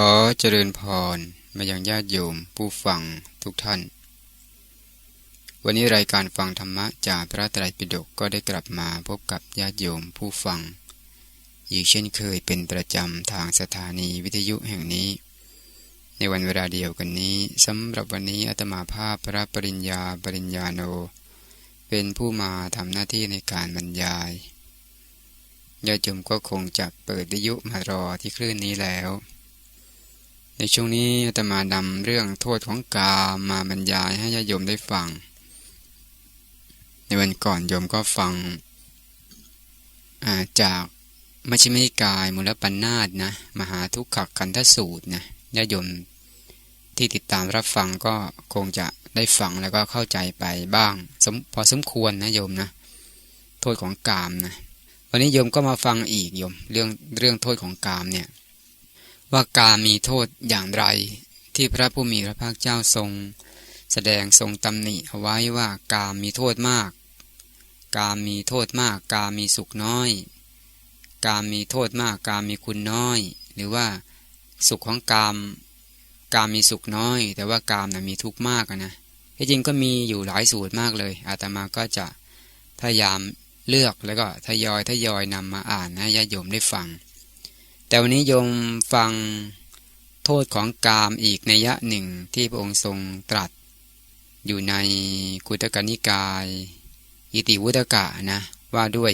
ขอเจริญพรมายังญาติโยมผู้ฟังทุกท่าน วันนี้รายการฟังธรรมะจากพระไตรปิฎกก็ได้กลับมาพบกับญาติโยมผู้ฟัง อีกเช่นเคยเป็นประจำทางสถานีวิทยุแห่งนี้ ในวันเวลาเดียวกันนี้สำหรับวันนี้อาตมาภาพพระปริญญาปริญญาโน เป็นผู้มาทำหน้าที่ในการบรรยายญาติโยมก็คงจะเปิดวิทยุมารอที่คลื่นนี้แล้ว ในช่วงนี้อาตมานำเรื่องโทษของกามมาบรรยายให้ญาติโยมได้ฟัง ในวันก่อนโยมก็ฟังจากมัชฌิมิกายมูลปัญนาตนะมหาทุกขคันธสูตรนะญาติโยมที่ติดตามรับฟังก็คงจะได้ฟังแล้วก็เข้าใจไปบ้าง พอสมควรนะโยมนะ โทษของกามนะวันนี้โยมก็มาฟังอีกโยมเรื่องเรื่องโทษของกามเนี่ย ว่ากามมีโทษอย่างไร ที่พระผู้มีพระภาคเจ้าทรง แสดงทรงตำหนิเอาไว้ว่ากามมีโทษมาก กามมีโทษมาก กามมีสุขน้อย กามมีโทษมาก กามมีคุณน้อย หรือว่าสุขของกาม กามมีสุขน้อย แต่ว่ากามนะมีทุกข์มากนะที่จริงก็มีอยู่หลายสูตรมากเลย อาตมาก็จะพยายามเลือกแล้วก็ทยอยทยอยนำมาอ่านให้ญาติโยมได้ฟัง แต่วันนี้โยมฟังโทษของกามอีกในยะหนึ่งที่พระองค์ทรงตรัส อยู่ในกุตกนิกาย อิติวุตกะนะว่าด้วย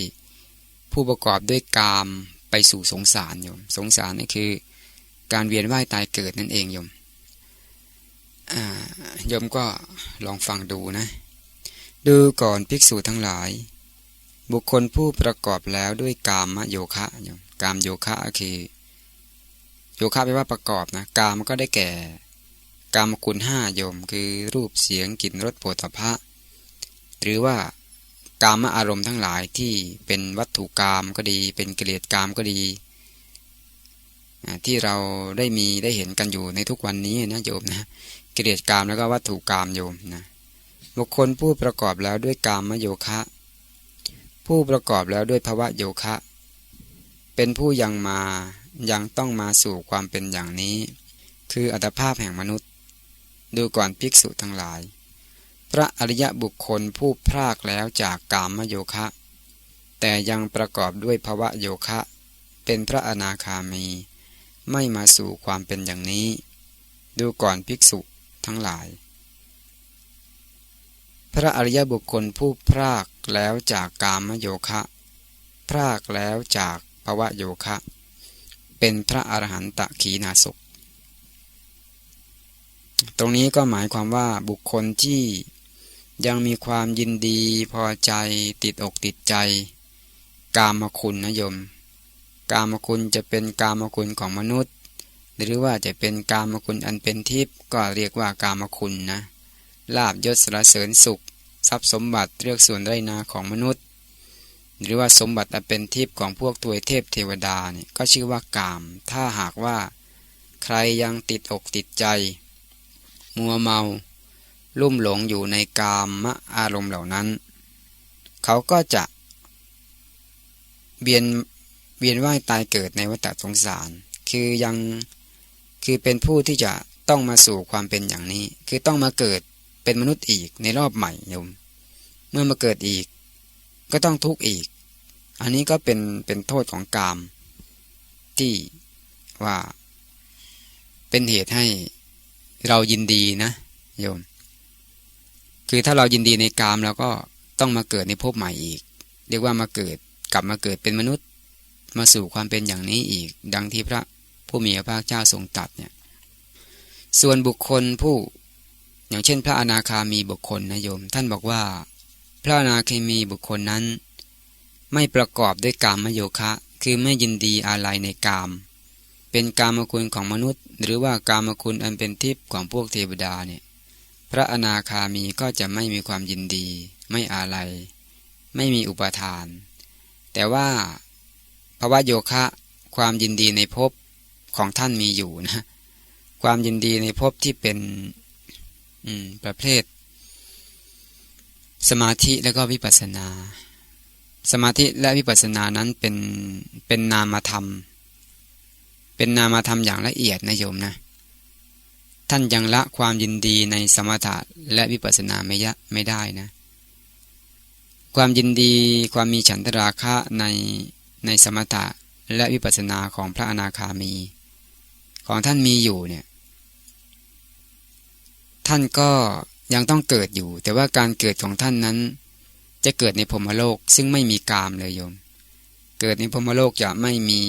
ผู้ประกอบด้วยกามไปสู่สงสารโยม สงสารนี่คือ การเวียนว่ายตายเกิดนั่นเองโยมโยมก็ลองฟังดูนะ ดูก่อนภิกษุทั้งหลาย บุคคลผู้ประกอบแล้วด้วยกามโยคะ กามโยคะคือโยคะแปลว่าประกอบนะกามก็ได้แก่ กามคุณห้าโยมคือรูปเสียงกลิ่นรสโผฏฐะหรือว่ากามอารมณ์ทั้งหลายที่เป็นวัตถุกามก็ดี เป็นกิเลสกามก็ดี ที่เราได้มีได้เห็นกันอยู่ในทุกวันนี้นะโยมนะกิเลสกามแล้วก็วัตถุกามโยมนะบุคคลผู้ประกอบแล้วด้วยกามโยคะ ผู้ประกอบแล้วด้วยภาวะโยคะ เป็นผู้ยังมายังต้องมาสู่ความเป็นอย่างนี้ คืออัตภาพแห่งมนุษย์ ดูก่อนภิกษุทั้งหลาย พระอริยบุคคลผู้พรากแล้วจากกามโยคะ แต่ยังประกอบด้วยภาวะโยคะ เป็นพระอนาคามี ไม่มาสู่ความเป็นอย่างนี้ ดูก่อนภิกษุทั้งหลาย พระอริยบุคคลผู้พรากแล้วจากกามโยคะ พรากแล้วจาก ภวะโยคะ เป็นพระอรหันตะขีนาศกตรงนี้ก็หมายความว่าบุคคลที่ยังมีความยินดีพอใจติดอกติดใจ กามคุณนะโยม กามคุณจะเป็นกามคุณของมนุษย์ หรือว่าจะเป็นกามคุณอันเป็นทิพย์ก็เรียกว่ากามคุณนะลาบยศสรเสริญสุข ทรัพย์สมบัติเรียกส่วนไรนาของมนุษย์ หรือว่าสมบัติเป็นทิพย์ของพวกตัวเทพเทวดานี่ก็ชื่อว่ากาม ถ้าหากว่า ใครยังติดอกติดใจ มัวเมา ลุ่มหลงอยู่ในกามมะอารมณ์เหล่านั้น เขาก็จะเบียนเวียนว่ายตายเกิดในวัฏสงสาร คือยังคือเป็นผู้ที่จะต้องมาสู่ความเป็นอย่างนี้ คือต้องมาเกิดเป็นมนุษย์อีกในรอบใหม่โยม เมื่อมาเกิดอีก ก็ต้องทุกข์อีก อันนี้ก็เป็นเป็นโทษของกาม ที่ว่าเป็นเหตุให้เรายินดีนะโยม คือถ้าเรายินดีในกามเราก็ต้องมาเกิดในภพใหม่อีก เรียกว่ามาเกิดกลับมาเกิดเป็นมนุษย์มาสู่ความเป็นอย่างนี้อีก ดังที่พระผู้มีพระภาคเจ้าทรงตรัสเนี่ย ส่วนบุคคลผู้ อย่างเช่น พระอนาคามีบุคคลนะโยม ท่านบอกว่า พระนาคามีบุคคลนั้น ไม่ประกอบด้วยกามโยคะ คือไม่ยินดีอะไรในกาม เป็นกามคุณของมนุษย์ หรือว่ากามคุณอันเป็นทิพย์ของพวกเทวดาเนี่ยพระอนาคามีก็จะไม่มีความยินดี ไม่อะไร ไม่มีอุปทาน แต่ว่าภาวะโยคะ ความยินดีในภพของท่านมีอยู่นะ ความยินดีในภพที่เป็นประเภท สมาธิแล้วก็วิปัสนา สมาธิและวิปัสสนานั้นเป็นเป็นนามธรรม เป็นนามธรรมอย่างละเอียดนะโยมนะ ท่านยังละความยินดีในสมถะและวิปัสสนาไม่ยะไม่ได้นะ ความยินดีความมีฉันทราคะในในสมถะและวิปัสสนาของพระอนาคามี ของท่านมีอยู่เนี่ย ท่านก็ ยังต้องเกิดอยู่ แต่ว่าการเกิดของท่านนั้น จะเกิดในพรมโลกซึ่งไม่มีกามเลยโยม เกิดในพรมโลกจะไม่มี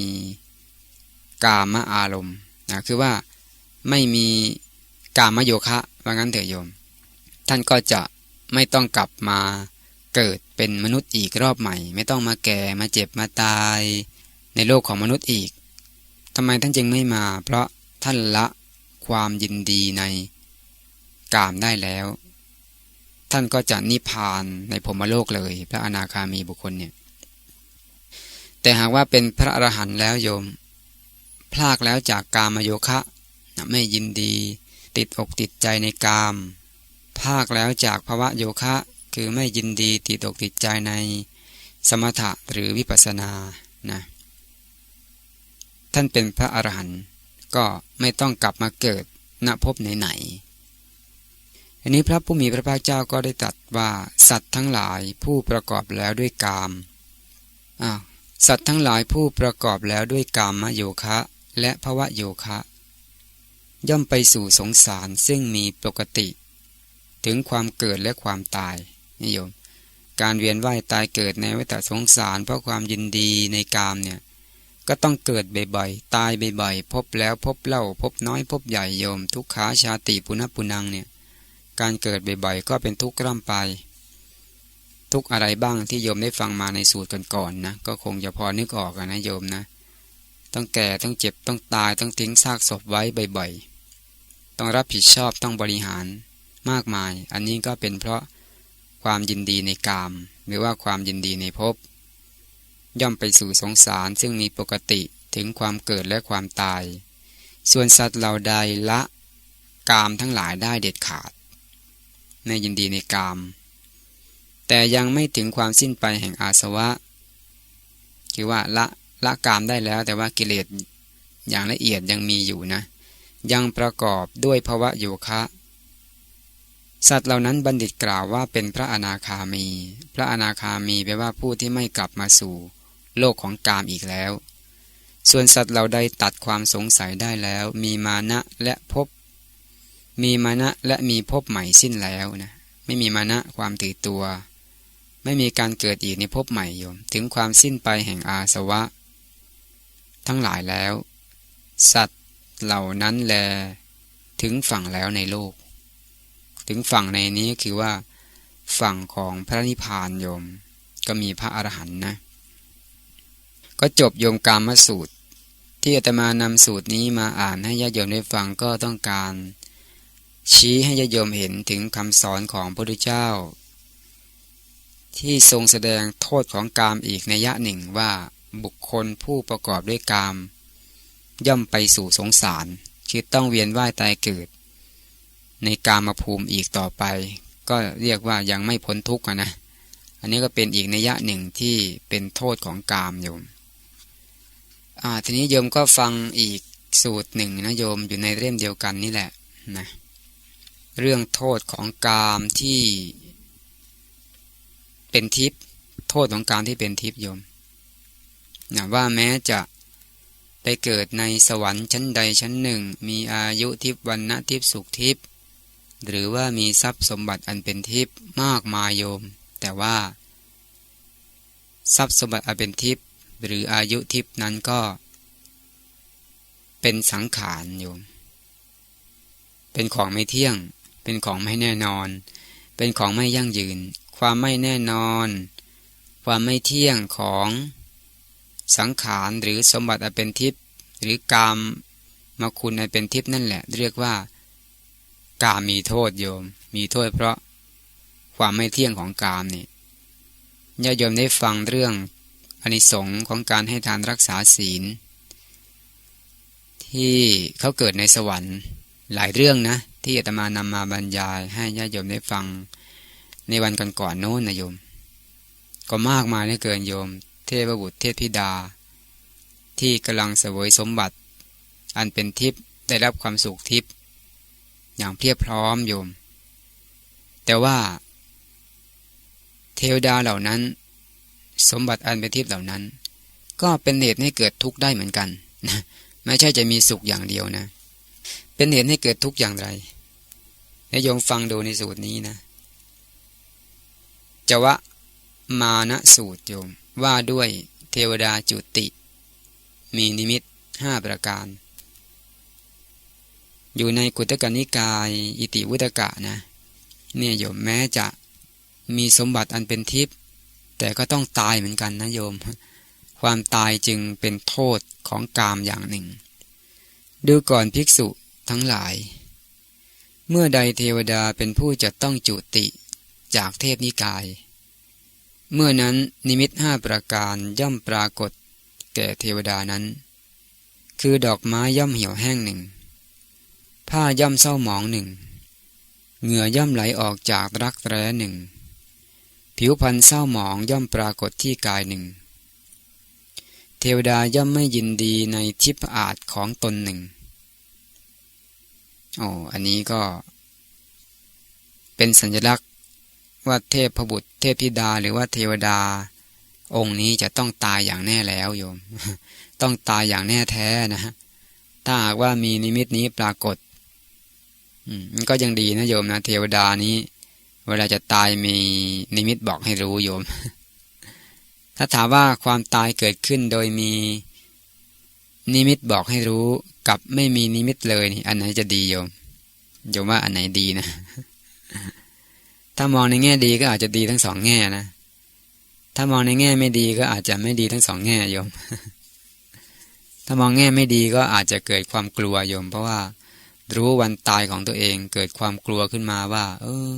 กามอารมณ์นะคือว่าไม่มีกามโยคะว่างั้นเถอะโยม ท่านก็จะไม่ต้องกลับมาเกิดเป็นมนุษย์อีกรอบใหม่ ไม่ต้องมาแก่มาเจ็บมาตาย ในโลกของมนุษย์อีกทำไมท่านจึงไม่มา เพราะท่านละความยินดีใน กามได้แล้ว ท่านก็จะนิพพานในพรมโลกเลย พระอนาคามีบุคคลเนี่ย แต่หากว่าเป็นพระอรหันต์แล้วโยม พลากแล้วจากกามโยคะ ไม่ยินดี ติดอกติดใจในกาม ภาคแล้วจากภาวะโยคะ คือไม่ยินดีติดอกติดใจในสมถะหรือวิปัสสนานะท่านเป็นพระอรหันต์ก็ไม่ต้องกลับมาเกิดณภพไหนๆ อันนี้พระผู้มีพระภาคเจ้าก็ได้ตรัสว่าสัตว์ทั้งหลายผู้ประกอบแล้วด้วยกามอ้าวสัตว์ทั้งหลายผู้ประกอบแล้วด้วยกามโยคะ และภวะโยคะ ย่อมไปสู่สงสารซึ่งมีปกติ ถึงความเกิดและความตายนิยม การเวียนว่ายตายเกิดในวัฏสงสาร เพราะความยินดีในกามเนี่ยก็ต้องเกิดบ่อยๆ ตายบ่อยๆ พบแล้วพบเล่า พบน้อยพบใหญ่โยม ทุกขาชาติปุณปุนังเนี่ย การเกิดบ่อยๆ ก็เป็นทุกข์ร่ำไป ทุกอะไรบ้างที่โยมได้ฟังมาในสูตรก่อนๆนะ ก็คงจะพอนึกออกนะโยมนะ ต้องแก่ต้องเจ็บต้องตายต้องทิ้งซากศพไว้บ่อยๆ ต้องรับผิดชอบต้องบริหารมากมาย อันนี้ก็เป็นเพราะความยินดีในกาม หรือว่าความยินดีในภพย่อมไปสู่สงสารซึ่งมีปกติถึงความเกิดและความตาย ส่วนสัตว์เหล่าใดละกามทั้งหลายได้เด็ดขาด ในยินดีในกาม แต่ยังไม่ถึงความสิ้นไปแห่งอาสวะ คือว่าละละกามได้แล้ว แต่ว่ากิเลสอย่างละเอียดยังมีอยู่นะ ยังประกอบด้วยภวะโยคะ สัตว์เหล่านั้นบัณฑิตกล่าวว่าเป็นพระอนาคามี พระอนาคามีแปลว่าผู้ที่ไม่กลับมาสู่ โลกของกามอีกแล้ว ส่วนสัตว์เราได้ตัดความสงสัยได้แล้ว มีมานะและพบ มีมานะและมีพบใหม่สิ้นแล้วนะไม่มีมานะความถือตัว ไม่มีการเกิดอีกในพบใหม่โยม ถึงความสิ้นไปแห่งอาสวะ ทั้งหลายแล้ว สัตว์เหล่านั้นแล ถึงฝั่งแล้วในโลก ถึงฝั่งในนี้คือว่า ฝั่งของพระนิพพานโยม ก็มีพระอรหันต์นะ ก็จบโยมกามสูตร ที่อาตมานำสูตรนี้มาอ่านให้ญาติโยมได้ฟังก็ต้องการ ชี้ให้ญาติโยมเห็นถึงคำสอนของพระพุทธเจ้า ที่ทรงแสดงโทษของกามอีกในยะหนึ่งว่าบุคคลผู้ประกอบด้วยกาม ย่อมไปสู่สงสาร คือต้องเวียนว่ายตายเกิด ในกามภูมิอีกต่อไป ก็เรียกว่ายังไม่พ้นทุกข์นะ อันนี้ก็เป็นอีกในยะหนึ่งที่เป็นโทษของกามโยมอ่าทีนี้โยมก็ฟังอีกสูตรหนึ่งนะโยมอยู่ในเล่มเดียวกันนี่แหละนะ เรื่องโทษของกามที่เป็นทิพย์โทษของการที่เป็นทิพย์โยมนะว่าแม้จะไปเกิดในสวรรค์ชั้นใดชั้นหนึ่ง มีอายุทิพย์วันณะทิพย์สุขทิพย์หรือว่ามีทรัพย์สมบัติอันเป็นทิพย์มากมายโยม แต่ว่า ทรัพย์สมบัติอันเป็นทิพย์หรืออายุทิพนั้นก็ เป็นสังขารโยม เป็นของไม่เที่ยง เป็นของไม่แน่นอน เป็นของไม่ยั่งยืน ความไม่แน่นอน ความไม่เที่ยงของสังขารหรือสมบัติอันเป็นทิพย์หรือกามมาคุณอันเป็นทิพย์นั่นแหละ เรียกว่ากามมีโทษโยม มีโทษเพราะความไม่เที่ยงของกามนี่ญาโยมได้ฟังเรื่องอนิสงส์ของการให้ทานรักษาศีล ที่เขาเกิดในสวรรค์หลายเรื่องนะ ที่อาตมานำมาบรรยายให้ญาติโยมได้ฟังในวันก่อนๆโน้นนะโยม ก็มากมายเหลือเกินโยม เทพบุตรเทพธิดา ที่กำลังเสวยสมบัติ อันเป็นทิพย์ได้รับความสุขทิพย์อย่างเพียบพร้อมโยม แต่ว่า เทวดาเหล่านั้น สมบัติอันเป็นทิพย์เหล่านั้น ก็เป็นเหตุให้เกิดทุกข์ได้เหมือนกัน ไม่ใช่จะมีสุขอย่างเดียวนะ เป็นเหตุให้เกิดทุกข์อย่างไร ให้โยมฟังดูในสูตรนี้นะจวะมานะสูตรโยมว่าด้วยเทวดาจุติ มีนิมิตห้าประการ อยู่ในกุตกนิกายอิติวุตกะนะ เนี่ยโยมแม้จะมีสมบัติอันเป็นทิพย์แต่ก็ต้องตายเหมือนกันนะโยม ความตายจึงเป็นโทษของกามอย่างหนึ่ง ดูก่อนภิกษุทั้งหลาย เมื่อใดเทวดาเป็นผู้จะต้องจุติจากเทพนิกาย เมื่อนั้นนิมิตห้าประการย่อมปรากฏแก่เทวดานั้น คือดอกไม้ย่อมเหี่ยวแห้งหนึ่ง ผ้าย่อมเศร้าหมองหนึ่ง เหงื่อย่อมไหลออกจากรักแร้หนึ่ง ผิวพรรณเศร้าหมองย่อมปรากฏที่กายหนึ่ง เทวดาย่อมไม่ยินดีในทิพอาจของตนหนึ่ง โอ้อันนี้ก็ เป็นสัญลักษณ์ว่าเทพพบุตร เทพธิดา หรือว่าเทวดา องค์นี้จะต้องตายอย่างแน่แล้วโยม ต้องตายอย่างแน่แท้นะฮะถ้าหากว่ามีนิมิตนี้ปรากฏ อืมก็ยังดีนะโยมนะเทวดานี้ เวลาจะตายมีนิมิตบอกให้รู้โยม ถ้าถามว่าความตายเกิดขึ้นโดยมี นิมิตบอกให้รู้กับไม่มีนิมิตเลยนี่อันไหนจะดีโยมโยมว่าอันไหนดีนะ ถ้ามองในแง่ดีก็อาจจะดีทั้งสองแง่นะ ถ้ามองในแง่ไม่ดีก็อาจจะไม่ดีทั้งสองแง่โยม ถ้ามองแง่ไม่ดีก็อาจจะเกิดความกลัวโยม เพราะว่า รู้วันตายของตัวเอง เกิดความกลัวขึ้นมาว่า เออ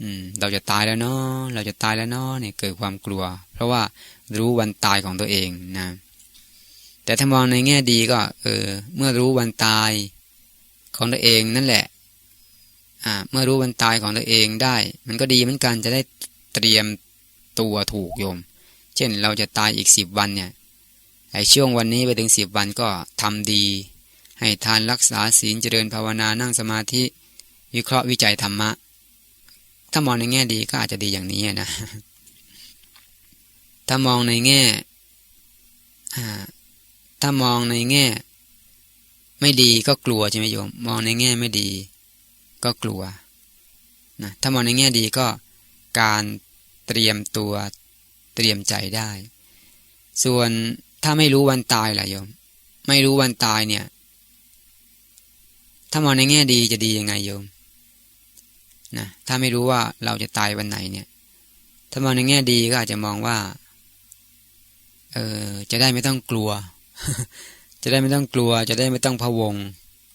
อืมเราจะตายแล้วเนาะเราจะตายแล้วเนาะเนี่ยเกิดความกลัว เพราะว่ารู้วันตายของตัวเองนะ แต่ถ้ามองในแง่ดีก็ เออ เมื่อรู้วันตายของตัวเองนั่นแหละเมื่อรู้วันตายของตัวเองได้ มันก็ดีเหมือนกันจะได้เตรียมตัวถูกโยม เช่นเราจะตายอีกสิบวันเนี่ยไอ้ช่วงวันนี้ไปถึงสิบวันก็ทำดี ให้ทานรักษาศีลเจริญภาวนานั่งสมาธิ วิเคราะห์วิจัยธรรมะ ถ้ามองในแง่ดีก็อาจจะดีอย่างนี้นะ ถ้ามองในแง่ ถ้ามองในแง่ ไม่ดีก็กลัวใช่ไหมโยม มองในแง่ไม่ดี ก็กลัวนะถ้ามองในแง่ดีก็การเตรียมตัวเตรียมใจได้ ส่วนถ้าไม่รู้วันตายล่ะโยม ไม่รู้วันตายเนี่ย ถ้ามองในแง่ดีจะดียังไงโยมนะถ้าไม่รู้ว่าเราจะตายวันไหนเนี่ย ถ้ามองในแง่ดีก็อาจจะมองว่า เออจะได้ไม่ต้องกลัว จะได้ไม่ต้องกลัว จะได้ไม่ต้องพะวง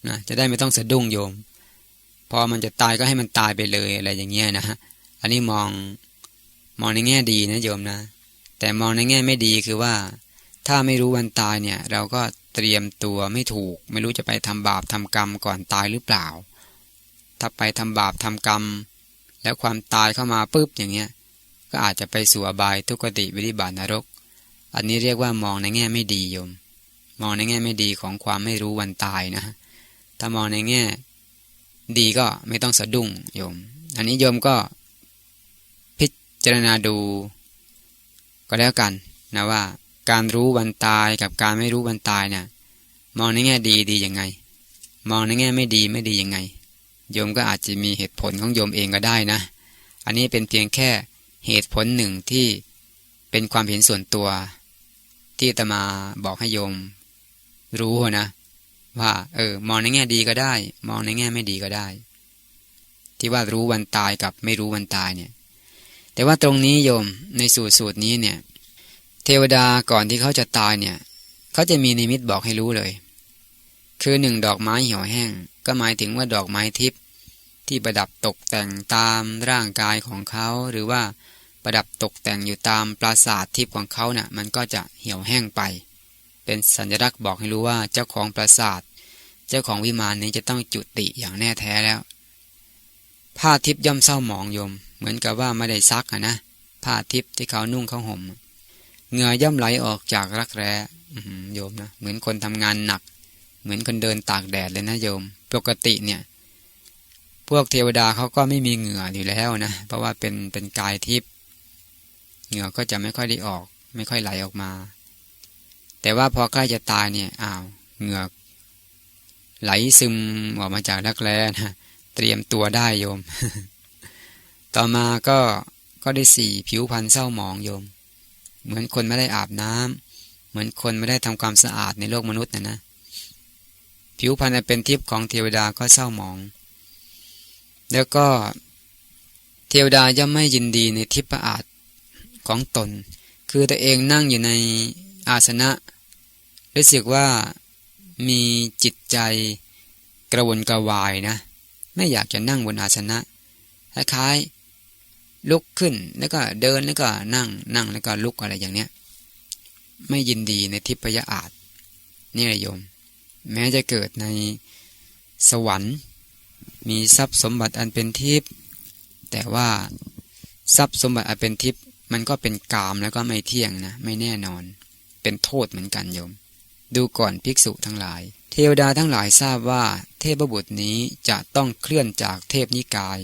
นะจะได้ไม่ต้องสะดุ้งโยม พอมันจะตายก็ให้มันตายไปเลยอะไรอย่างเงี้ยนะฮะอันนี้มองมองในแง่ดีนะโยมนะ แต่มองในแง่ไม่ดีคือว่า ถ้าไม่รู้วันตายเนี่ย เราก็เตรียมตัวไม่ถูก ไม่รู้จะไปทำบาปทำกรรมก่อนตายหรือเปล่า ถ้าไปทำบาปทำกรรม แล้วความตายเข้ามาปุ๊บอย่างเงี้ยก็อาจจะไปสู่อบายทุกติวิริบาตนรก อันนี้เรียกว่ามองในแง่ไม่ดีโยม มองในแง่ไม่ดีของความไม่รู้วันตายนะ ถ้ามองในแง่ดีก็ไม่ต้องสะดุ้งโยม อันนี้โยมก็พิจารณาดูก็แล้วกันนะว่าการรู้วันตายกับการไม่รู้วันตายเนี่ยมองในแง่ดีดียังไง มองในแง่ไม่ดีไม่ดียังไง โยมก็อาจจะมีเหตุผลของโยมเองก็ได้นะ อันนี้เป็นเพียงแค่เหตุผลหนึ่งที่เป็นความเห็นส่วนตัว ที่ตมาบอกให้โยม รู้นะ ว่าเออ มองในแง่ดีก็ได้ มองในแง่ไม่ดีก็ได้ ที่ว่ารู้วันตายกับไม่รู้วันตายเนี่ย แต่ว่าตรงนี้โยมในสูตรสูตรนี้เนี่ย เทวดาก่อนที่เขาจะตายเนี่ยเขาจะมีนิมิตบอกให้รู้เลย คือหนึ่งดอกไม้เหี่ยวแห้ง ก็หมายถึงว่าดอกไม้ทิพย์ที่ประดับตกแต่งตามร่างกายของเขาหรือว่าประดับตกแต่งอยู่ตามปราสาททิพย์ของเขาเนะ่ยมันก็จะเหี่ยวแห้งไป เป็นสัญลักษณ์บอกให้รู้ว่าเจ้าของปราสาท เจ้าของวิมานนี้จะต้องจุติอย่างแน่แท้แล้ว ผ้าทิพย่อมเศร้าหมองโยม เหมือนกับว่าไม่ได้ซักนะผ้าทิพที่เขานุ่งเขาห่มเหงื่อย่อมไหลออกจากรักแร้โยมนะเหมือนคนทำงานหนัก เหมือนคนเดินตากแดดเลยนะโยม ปกติเนี่ย พวกเทวดาเขาก็ไม่มีเหงื่ออยู่แล้วนะ เพราะว่าเป็นเป็นกายทิพย์เหงื่อก็จะไม่ค่อยได้ออก ไม่ค่อยไหลออกมา แต่ว่าพอใกล้จะตายเนี่ยอ้าวเหงื่อไหลซึมออกมาจากรักแร้นะเตรียมตัวได้โยม ต่อมาก็ก็ได้สี่ผิวพรรณเศร้าหมองโยม เหมือนคนไม่ได้อาบน้ำเหมือนคนไม่ได้ทำความสะอาดในโลกมนุษย์นะนะ ผิวพรรณเป็นทิพย์ของเทวดาก็เศร้าหมอง แล้วก็เทวดาย่อมไม่ยินดีในทิพย์ประอาจของตน คือตัวเองนั่งอยู่ใน อาสนะ รู้สึกว่ามีจิตใจกระวนกระวายนะ ไม่อยากจะนั่งบนอาสนะคล้ายๆลุกขึ้นแล้วก็เดินแล้วก็นั่งนั่งแล้วก็ลุกอะไรอย่างเนี้ยไม่ยินดีในทิพยอาจนี่แหละโยม แม้จะเกิดในสวรรค์ มีทรัพย์สมบัติอันเป็นทิพย์แต่ว่าทรัพย์สมบัติอันเป็นทิพย์มันก็เป็นกามแล้วก็ไม่เที่ยงนะ ไม่แน่นอน เป็นโทษเหมือนกันโยม ดูก่อนภิกษุทั้งหลาย เทวดาทั้งหลายทราบว่า เทพบุตรนี้จะต้องเคลื่อนจากเทพนิกาย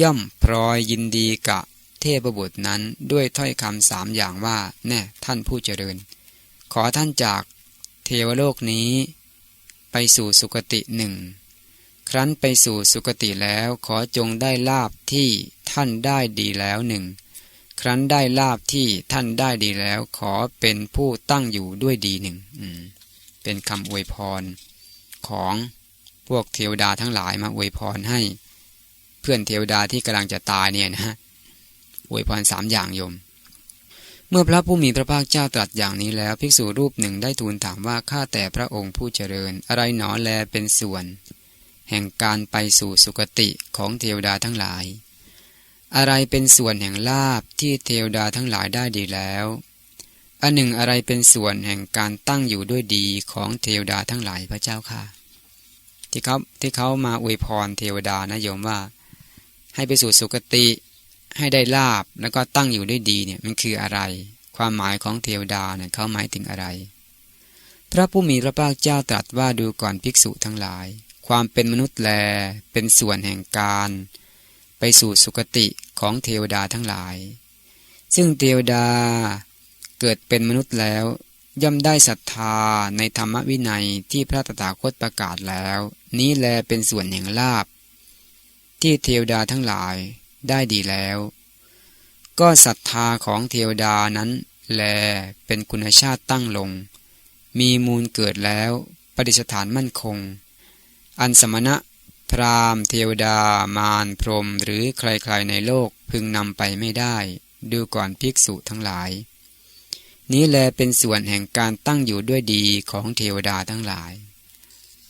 ย่อมพลอยยินดีกับเทพบุตรนั้นด้วยถ้อยคำสามอย่างว่า แน่ท่านผู้เจริญ ขอท่านจากเทวโลกนี้ ไปสู่สุคติหนึ่งครั้นไปสู่สุคติแล้วขอจงได้ลาบที่ท่านได้ดีแล้วหนึ่ง ครั้นได้ลาบที่ท่านได้ดีแล้ว ขอเป็นผู้ตั้งอยู่ด้วยดีหนึ่งเป็นคำอวยพร ของพวกเทวดาทั้งหลายมาอวยพรให้ เพื่อนเทวดาที่กำลังจะตายเนี่ยนะอวยพรสามอย่างโยม เมื่อพระผู้มีพระภาคเจ้าตรัสอย่างนี้แล้ว ภิกษุรูปหนึ่งได้ทูลถามว่าข้าแต่พระองค์ผู้เจริญ อะไรหนอแลเป็นส่วน แห่งการไปสู่สุคติของเทวดาทั้งหลาย อะไรเป็นส่วนแห่งลาบที่เทวดาทั้งหลายได้ดีแล้วอันหนึ่งอะไรเป็นส่วนแห่งการตั้งอยู่ด้วยดีของเทวดาทั้งหลายพระเจ้าค่ะ ที่เขาที่เขามาอวยพรเทวดานะโยมว่า ให้ไปสู่สุคติให้ได้ลาบแล้วก็ตั้งอยู่ด้วยดีเนี่ยมันคืออะไร ความหมายของเทวดาเนี่ยเขาหมายถึงอะไร พระผู้มีพระภาคเจ้าตรัสว่าดูก่อนภิกษุทั้งหลาย ความเป็นมนุษย์แลเป็นส่วนแห่งการ ไปสู่สุคติของเทวดาทั้งหลาย ซึ่งเทวดาเกิดเป็นมนุษย์แล้ว ย่อมได้ศรัทธาในธรรมวินัยที่พระตถาคตประกาศแล้ว นี้แลเป็นส่วนแห่งลาบ ที่เทวดาทั้งหลายได้ดีแล้ว ก็ศรัทธาของเทวดานั้น แลเป็นคุณชาติตั้งลง มีมูลเกิดแล้วปฏิสถานมั่นคง อันสมณะ พรามเทวดา มารพรมหรือใครๆในโลกพึงนำไปไม่ได้ ดูก่อนภิกษุทั้งหลาย นี้แลเป็นส่วนแห่งการตั้งอยู่ด้วยดีของเทวดาทั้งหลาย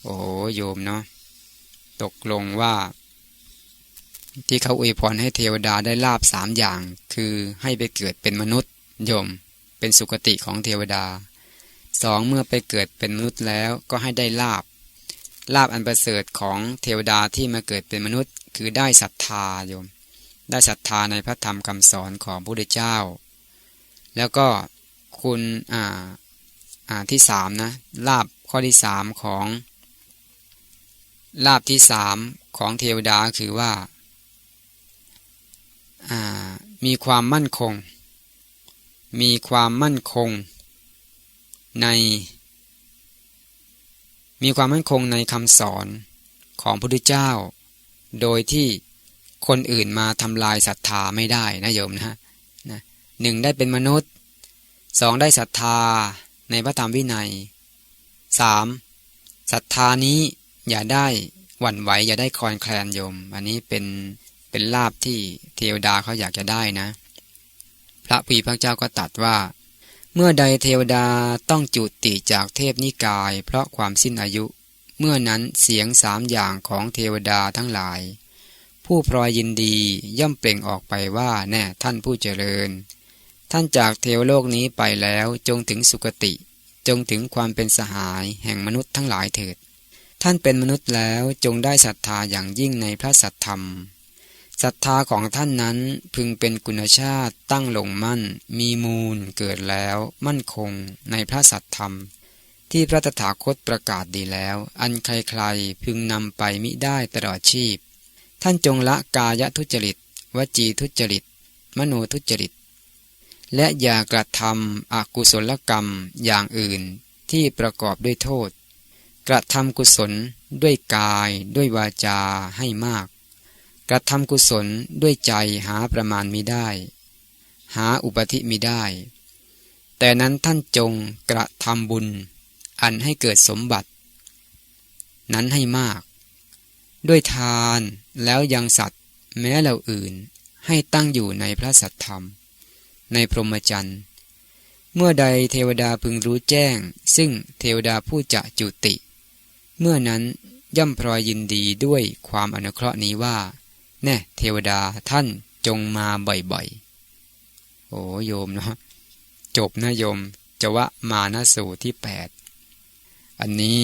โอ้โยมเนาะตกลงว่า ที่เขาอวยพรให้เทวดาได้ลาบสามอย่าง คือให้ไปเกิดเป็นมนุษย์โยม เป็นสุคติของเทวดาสองเมื่อไปเกิดเป็นมนุษย์แล้วก็ให้ได้ลาบ ลาบอันประเสริฐของเทวดาที่มาเกิดเป็นมนุษย์ คือได้ศรัทธาโยม ได้ศรัทธาในพระธรรมคำสอนของพระพุทธเจ้า แล้วก็คุณอ่าอ่าที่สามนะลาบข้อที่สามของลาบที่สามของเทวดาคือว่าอ่ามีความมั่นคง มีความมั่นคงใน มีความมั่นคงในคำสอนของพระพุทธเจ้า โดยที่คนอื่นมาทำลายศรัทธาไม่ได้นะโยมนะฮะนะหนึ่งได้เป็นมนุษย์สองได้ศรัทธาในพระธรรมวินัยสามศรัทธานี้อย่าได้หวั่นไหวอย่าได้คลอนแคลนโยม อันนี้เป็นเป็นลาบที่เทวดาเขาอยากจะได้นะ พระพีพระเจ้าก็ตัดว่า เมื่อใดเทวดาต้องจุติจากเทพนิกาย เพราะความสิ้นอายุ เมื่อนั้นเสียงสามอย่างของเทวดาทั้งหลาย ผู้พลอยยินดีย่อมเปล่งออกไปว่าแน่ท่านผู้เจริญ ท่านจากเทวโลกนี้ไปแล้วจงถึงสุคติ จงถึงความเป็นสหายแห่งมนุษย์ทั้งหลายเถิด ท่านเป็นมนุษย์แล้วจงได้ศรัทธาอย่างยิ่งในพระสัทธรรม ศรัทธาของท่านนั้นพึงเป็นกุณชาติตั้งลงมั่น มีมูลเกิดแล้วมั่นคงในพระสัตธรรม ที่พระตถาคตประกาศดีแล้ว อันใครๆพึงนำไปมิได้ตลอดชีพ ท่านจงละกายทุจริต วจีทุจริต มโนทุจริต และอย่ากระทำอกุศลกรรมอย่างอื่นที่ประกอบด้วยโทษ กระทำกุศลด้วยกายด้วยวาจาให้มาก กระทำกุศลด้วยใจหาประมาณมิได้ หาอุปธิมิได้ แต่นั้นท่านจงกระทำบุญ อันให้เกิดสมบัติ นั้นให้มาก ด้วยทานแล้วยังสัตว์ แม้เราอื่นให้ตั้งอยู่ในพระสัทธรรม ในพรหมจรรย์ เมื่อใดเทวดาพึงรู้แจ้ง ซึ่งเทวดาผู้จะจุติ เมื่อนั้นย่อมพลอยยินดีด้วยความอนุเคราะห์นี้ว่า แน่เทวดาท่านจงมาบ่อยๆ โอ้โยมเนาะจบนะโยมจะวะมานาสูที่แปดอันนี้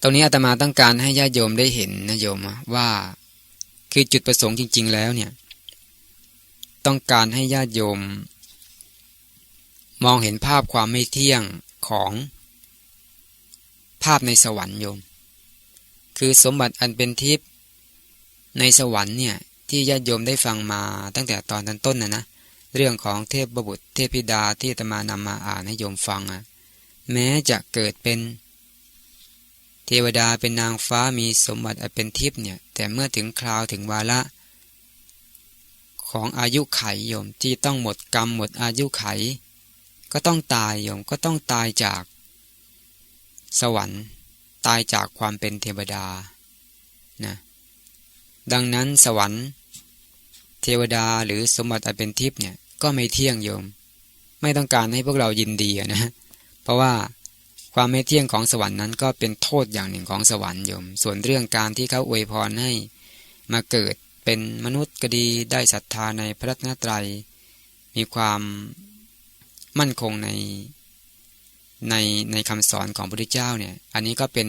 ตรงนี้อาตมาต้องการให้ญาติโยมได้เห็นนะโยมว่าคือจุดประสงค์จริง ๆ แล้วเนี่ย ต้องการให้ญาติโยม มองเห็นภาพความไม่เที่ยงของภาพในสวรรค์โยม คือสมบัติอันเป็นทิพย์ ในสวรรค์เนี่ยที่ญาติโยมได้ฟังมาตั้งแต่ตอนต้นนะนะเรื่องของเทพบุตรเทพธิดาที่ตมานำมาอ่านให้โยมฟังอะแม้จะเกิดเป็น เทวดาเป็นนางฟ้ามีสมบัติเป็นทิพย์เนี่ย แต่เมื่อถึงคราวถึงวาระของอายุไขโยมที่ต้องหมดกรรมหมดอายุไข ก็ต้องตายโยมก็ต้องตายจากสวรรค์ ตายจากความเป็นเทวดานะ ดังนั้นสวรรค์ เทวดาหรือสมบัติอันเป็นทิพย์เนี่ยก็ไม่เที่ยงโยม ไม่ต้องการให้พวกเรายินดีนะ เพราะว่าความไม่เที่ยงของสวรรค์นั้นก็เป็นโทษอย่างหนึ่งของสวรรค์โยม ส่วนเรื่องการที่เขาอวยพรให้มาเกิดเป็นมนุษย์ก็ดีได้ศรัทธาในพระรัตนตรัย มีความมั่นคงในในในคำสอนของพระพุทธเจ้าเนี่ย อันนี้ก็เป็น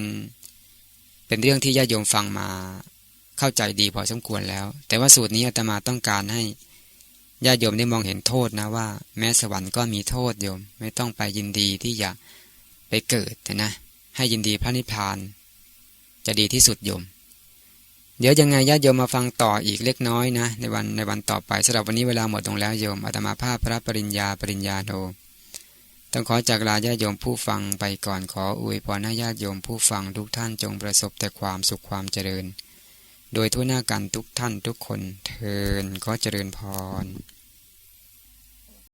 เป็นเรื่องที่ญาติโยมฟังมา เข้าใจดีพอสมควรแล้ว แต่ว่าสูตรนี้อาตมาต้องการให้ญาติโยมได้มองเห็นโทษนะว่า แม้สวรรค์ก็มีโทษโยม ไม่ต้องไปยินดีที่จะไปเกิดนะ ให้ยินดีพระนิพพาน จะดีที่สุดโยม เดี๋ยวยังไงญาติโยมมาฟังต่ออีกเล็กน้อยนะ ในวันในวันต่อไปสำหรับวันนี้เวลาหมดลงแล้วโยมอาตมาภาพพระปริญญาปริญญาโนต้องขอจากลาญาติโยมผู้ฟังไปก่อนขออวยพรให้ญาติโยมผู้ฟังทุกท่านจงประสบแต่ความสุขความเจริญ โดยทั่วหน้ากันทุกท่านทุกคนเทินก็เจริญพร